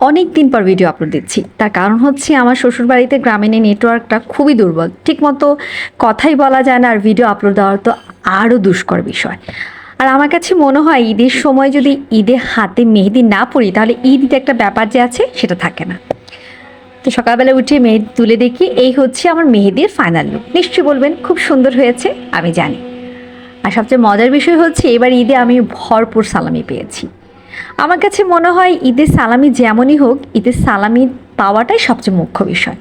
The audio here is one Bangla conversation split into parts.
অনেক দিন পর ভিডিও আপলোড দিচ্ছি। তার কারণ হচ্ছে আমার শ্বশুরবাড়িতে গ্রামীণ নেটওয়ার্কটা খুবই দুর্বল। ঠিকমতো কথাই বলা যায় না আর ভিডিও আপলোড দেওয়ার তো আরও দুষ্কর বিষয়। আর আমার কাছে মনে হয় ঈদের সময় যদি ঈদে হাতে মেহেদি না পড়ি তাহলে ঈদ একটা ব্যাপার যে আছে সেটা থাকে না। তো সকালবেলা উঠে মেহেদি তুলে দেখি, এই হচ্ছে আমার মেহেদির ফাইনাল লুক নিশ্চয়ই বলবেন, খুব সুন্দর হয়েছে, আমি জানি। আর সবচেয়ে মজার বিষয় হচ্ছে এবার ঈদে আমি ভরপুর সালামি পেয়েছি। আমার কাছে মনে হয় ঈদের সালামি যেমনই হোক ঈদের সালামি পাওয়াটাই সবচেয়ে মুখ্য বিষয়।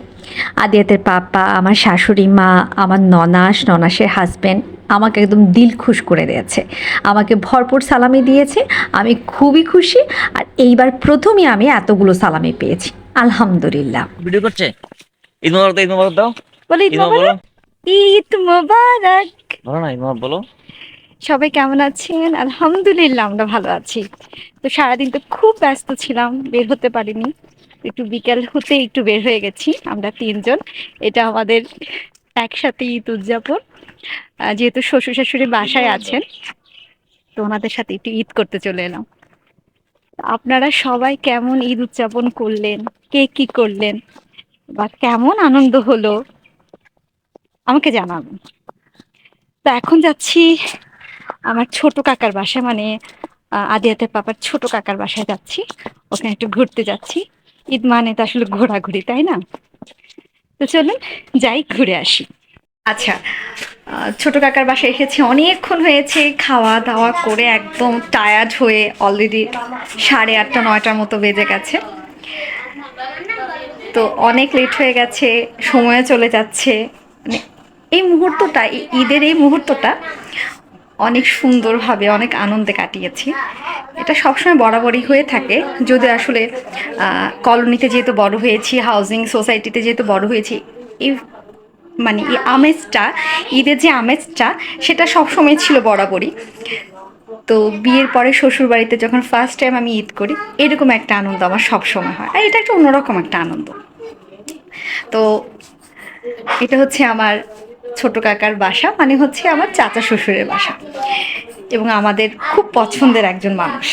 আদিয়াতের পাপা আমার শাশুড়ি মা আমার ননাস ননাসের হাজব্যান্ড আমাকে একদম দিল খুশ করে দিয়েছে। আমাকে ভরপুর সালামি দিয়েছে আমি খুবই খুশি আর এইবার প্রথমই আমি এতগুলো সালামি পেয়েছি। আলহামদুলিল্লাহ। ভিডিও করছে? ঈদ মোবারক দাও, ঈদ মোবারক দাও। বলে ঈদ মোবারক। ঈদ মোবারক। বলো না ঈদ মোবারক বলো। সবাই কেমন আছেন? আলহামদুলিল্লাহ, আমরা ভালো আছি। তো সারাদিন তো খুব ব্যস্ত ছিলাম, বের হতে পারিনি। একটু বিকেল হতে একটু বের হয়ে গেছি, আমরা তিনজন। এটা আমাদের একসাথে ঈদ উদযাপন। যেহেতু শ্বশুর শাশুড়ি বাসায় আছেন, তো ওনাদের সাথে একটু ঈদ করতে চলে এলাম। আপনারা সবাই কেমন ঈদ উদযাপন করলেন? কে কি করলেন? বা কেমন আনন্দ হলো? আমাকে জানাবেন। তো এখন যাচ্ছি আমার ছোট কাকার বাসায় মানে আহ, আদিয়াতের পাপার ছোট কাকার বাসায় যাচ্ছি। ওখানে একটু ঘুরতে যাচ্ছি। ঈদ মানে তো আসলে ঘোরাঘুরি তাই না? তো চলুন যাই ঘুরে আসি। আচ্ছা ছোট কাকার বাসায় এসেছি। অনেকক্ষণ হয়েছে খাওয়া দাওয়া করে একদম টায়ার্ড হয়ে অলরেডি সাড়ে আটটা নয়টার মতো বেজে গেছে। তো অনেক লেট হয়ে গেছে সময় চলে যাচ্ছে। মানে এই মুহূর্তটা ঈদের এই মুহূর্তটা অনেক সুন্দরভাবে, অনেক আনন্দে কাটিয়েছি। এটা সবসময় বরাবরই হয়ে থাকে। যদি আসলে কলোনিতে যেহেতু বড় হয়েছি হাউজিং সোসাইটিতে যেহেতু বড় হয়েছি, এই মানে এই আমেজটা, ঈদের যে আমেজটা, সেটা সবসময় ছিল বরাবরই। তো বিয়ের পরে শ্বশুর বাড়িতে যখন ফার্স্ট টাইম আমি ঈদ করি, এরকম একটা আনন্দ আমার সবসময় হয়। আর এটা একটা অন্যরকম একটা আনন্দ। তো এটা হচ্ছে আমার ছোট কাকার বাসা মানে হচ্ছে আমার চাচা শ্বশুরের বাসা। এবং আমাদের খুব পছন্দের একজন মানুষ।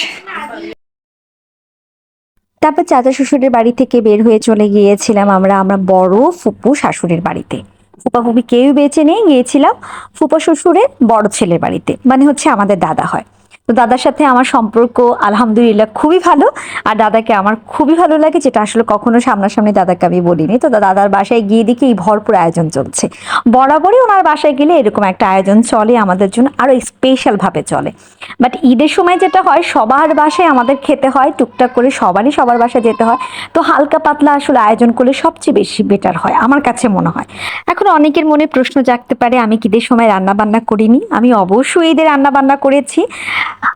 তারপর চাচা শ্বশুরের বাড়ি থেকে বের হয়ে চলে গিয়েছিলাম আমরা আমরা বড় ফুপু শাশুড়ির বাড়িতে। ফুপা ফুপি কেউ বেঁচে নিয়ে গিয়েছিলাম ফুপা শ্বশুরের বড় ছেলের বাড়িতে মানে হচ্ছে আমাদের দাদা হয়। তো দাদার সাথে আমার সম্পর্ক, আলহামদুলিল্লাহ, খুবই ভালো। আর দাদাকে আমার খুবই ভালো লাগে, যেটা আসলে কখনো সামনাসামনি দাদাকে আমি বলিনি। তো দাদার বাসায় গিয়ে দেখি এই ভরপুর আয়োজন চলছে। বরাবরই ওনার বাসায় গেলে এরকম একটা আয়োজন চলে আমাদের জন্য আরও স্পেশালভাবে চলে। বাট ঈদের সময় যেটা হয়, সবার বাসায় আমাদের খেতে হয়, টুকটাক করে সবারই সবার বাসায় যেতে হয়। তো হালকা পাতলা আসলে আয়োজন করলে সবচেয়ে বেশি বেটার হয়, আমার কাছে মনে হয়। এখন অনেকের মনে প্রশ্ন জাগতে পারে, আমি ঈদের সময় রান্না বান্না করিনি? আমি অবশ্যই ঈদের রান্না বান্না করেছি।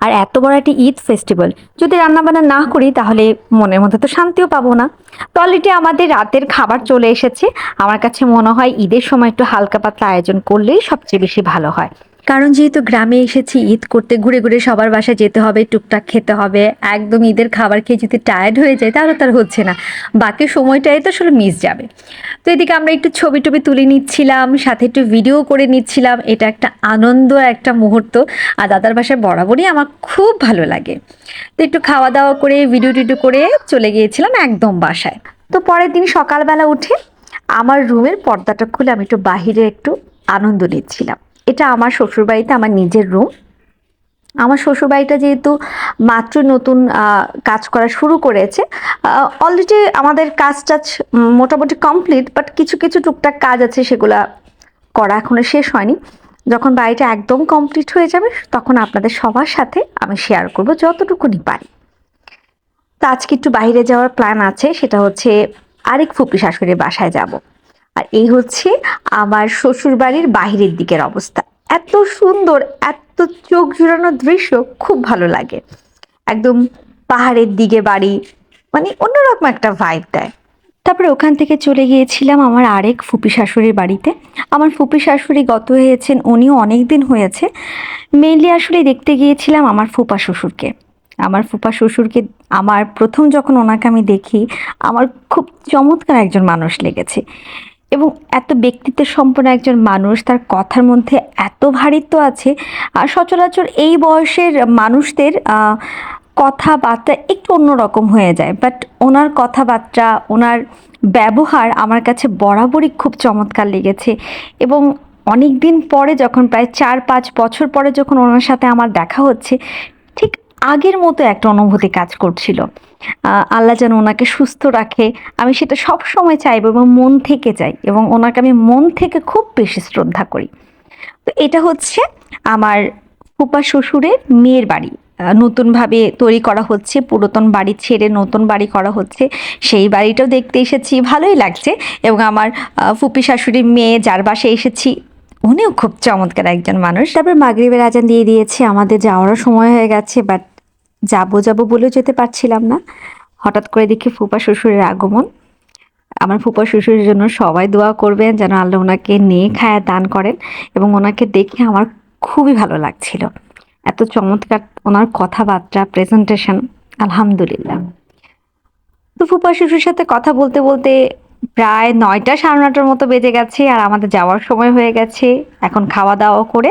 আর এত বড় একটি ঈদ ফেস্টিভ্যাল যদি রান্নাবান্না না করি তাহলে মনের মধ্যে তো শান্তিও পাবো না। তো অলরেডি আমাদের রাতের খাবার চলে এসেছে। আমার কাছে মনে হয় ঈদের সময় একটু হালকা পাতলা আয়োজন করলেই সবচেয়ে বেশি ভালো হয়। কারণ যেহেতু গ্রামে এসেছি, ঈদ করতে ঘুরে ঘুরে সবার বাসায় যেতে হবে, টুকটাক খেতে হবে, একদম ঈদের খাবার খেয়ে যদি টায়ার্ড হয়ে যায়, তাহলে তার হচ্ছে না। বাকি সময়টাই তো আসলে মিস যাবে। তো এদিকে আমরা একটু ছবি টবি তুলে নিচ্ছিলাম, সাথে একটু ভিডিও করে নিচ্ছিলাম। এটা একটা আনন্দ একটা মুহূর্ত, আর দাদার বাসায় বরাবরই আমার খুব ভালো লাগে। তো একটু খাওয়া দাওয়া করে ভিডিও টিডিও করে চলে গিয়েছিলাম একদম বাসায়। তো পরের দিন সকালবেলা উঠে আমার রুমের পর্দাটা খুলে আমি একটু বাহিরে একটু আনন্দ নিচ্ছিলাম। এটা আমার শ্বশুরবাড়িতে, আমার নিজের রুম আমার শ্বশুরবাড়িটা যেহেতু মাত্র নতুন কাজ করা শুরু করেছে অলরেডি আমাদের কাজ টাজ মোটামুটি কমপ্লিট বাট কিছু কিছু টুকটাক কাজ আছে সেগুলা করা এখনও শেষ হয়নি। যখন বাড়িটা একদম কমপ্লিট হয়ে যাবে, তখন আপনাদের সবার সাথে আমি শেয়ার করব যতটুকুনি পারি। তো আজকে একটু বাইরে যাওয়ার প্ল্যান আছে, সেটা হচ্ছে আরেক ফুপি শাশুড়ির বাসায় যাব। আর এই হচ্ছে আমার শ্বশুর বাড়ির বাহিরের দিকের অবস্থা। এত সুন্দর, এত চোখ জুড়ানো দৃশ্য, খুব ভালো লাগে। একদম পাহাড়ের দিকে বাড়ি মানে অন্যরকম একটা ভাইব দেয়। তারপরে ওখান থেকে চলে গিয়েছিলাম আমার আরেক ফুপি শাশুড়ির বাড়িতে। আমার ফুপি শাশুড়ি গত হয়েছেন, উনিও অনেক দিন হয়েছে। মেনলি আসলে দেখতে গিয়েছিলাম আমার ফুপা শ্বশুরকে। আমার ফুপা শ্বশুরকে আমার প্রথম যখন ওনাকে আমি দেখি, আমার খুব চমৎকার একজন মানুষ লেগেছে। এবং এত ব্যক্তিত্ব সম্পন্ন একজন মানুষ, তার কথার মধ্যে এত ভারিত্ব আছে। আর সচরাচর এই বয়সের মানুষদের কথাবার্তা একটু অন্যরকম হয়ে যায়। বাট ওনার কথাবার্তা, ওনার ব্যবহার আমার কাছে বরাবরই খুব চমৎকার লেগেছে। এবং অনেক দিন পরে যখন, প্রায় চার পাঁচ বছর পরে যখন ওনার সাথে আমার দেখা হচ্ছে, ঠিক আগের মতো একটা অনুভূতি কাজ করছিল। আল্লাহ যেন ওনাকে সুস্থ রাখে। আমি সেটা সব সময় চাইব এবং মন থেকে চাই এবং ওনাকে আমি মন থেকে খুব বেশি শ্রদ্ধা করি। তো এটা হচ্ছে আমার ফুপা শ্বশুরের মেয়ের বাড়ি। নতুনভাবে তৈরি করা হচ্ছে, পুরাতন বাড়ি ছেড়ে নতুন বাড়ি করা হচ্ছে। সেই বাড়িটাও দেখতে এসেছি, ভালোই লাগছে। এবং আমার ফুপি শাশুড়ির মেয়ে, যার বাসায় এসেছি উনিও খুব চমৎকার একজন মানুষ। তারপর মাগরিবের আজান দিয়ে দিয়েছে। আমাদের যাওয়ারও সময় হয়ে গেছে বাট যাব যাব বলেও যেতে পারছিলাম না। হঠাৎ করে দেখি ফুপা শ্বশুরের আগমন। আমার ফুপা শ্বশুরের জন্য সবাই দোয়া করবেন, যেন আল্লাহ ওনাকে নিয়ে খায় দান করেন এবং ওনাকে দেখে আমার খুবই ভালো লাগছিল। এত চমৎকার ওনার কথাবার্তা প্রেজেন্টেশন আলহামদুলিল্লাহ। তো ফুপা শ্বশুরের সাথে কথা বলতে বলতে প্রায় নয়টা সাড়ে নটার মতো বেজে গেছে আর আমাদের যাওয়ার সময় হয়ে গেছে। এখন খাওয়া দাওয়া করে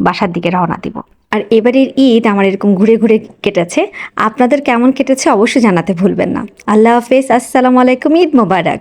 বাসার দিকে রওনা দিব। আর এবারের ঈদ আমার এরকম ঘুরে ঘুরে কেটেছে। আপনাদের কেমন কেটেছে অবশ্যই জানাতে ভুলবেন না। আল্লাহ হাফেজ, আসসালামু আলাইকুম, ঈদ মোবারক।